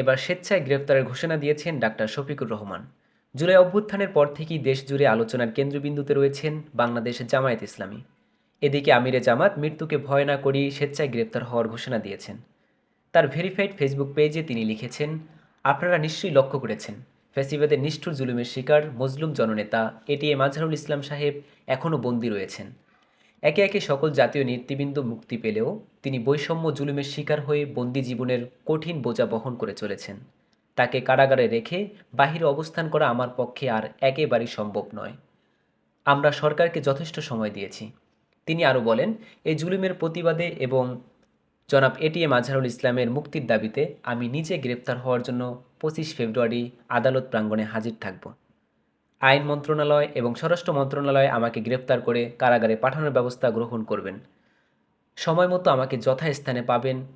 এবার স্বেচ্ছায় গ্রেফতারের ঘোষণা দিয়েছেন ডাক্তার শফিকুর রহমান। জুলাই অভ্যুত্থানের পর থেকেই দেশ জুড়ে আলোচনার কেন্দ্রবিন্দুতে রয়েছেন বাংলাদেশ জামায়াত ইসলামী। এদিকে আমিরে জামাত মৃত্যুকে ভয় না করেই স্বেচ্ছায় গ্রেপ্তার হওয়ার ঘোষণা দিয়েছেন। তার ভেরিফাইড ফেসবুক পেজে তিনি লিখেছেন, আপনারা নিশ্চয়ই লক্ষ্য করেছেন, ফ্যাসিবাদের নিষ্ঠুর জুলুমের শিকার, মজলুম জননেতা এটিএম আজহারুল ইসলাম সাহেব এখনও বন্দী রয়েছেন। একে একে সকল জাতীয় নেতৃবৃন্দ মুক্তি পেলেও তিনি বৈষম্য জুলুমের শিকার হয়ে বন্দি জীবনের কঠিন বোঝা বহন করে চলেছেন। তাকে কারাগারে রেখে বাহিরে অবস্থান করা আমার পক্ষে আর একেবারেই সম্ভব নয়। আমরা সরকারকে যথেষ্ট সময় দিয়েছি। তিনি আরও বলেন এই জুলুমের প্রতিবাদে এবং জনাব এটিএম আজহারুল ইসলামের মুক্তির দাবিতে আমি নিজে গ্রেপ্তার হওয়ার জন্য পঁচিশ ফেব্রুয়ারি আদালত প্রাঙ্গণে হাজির থাকব। আইন মন্ত্রণালয় এবং স্বরাষ্ট্র মন্ত্রণালয় আমাকে গ্রেপ্তার করে কারাগারে পাঠানোর ব্যবস্থা গ্রহণ করবেন। সময় মতো আমাকে যথাস্থানে পাবেন।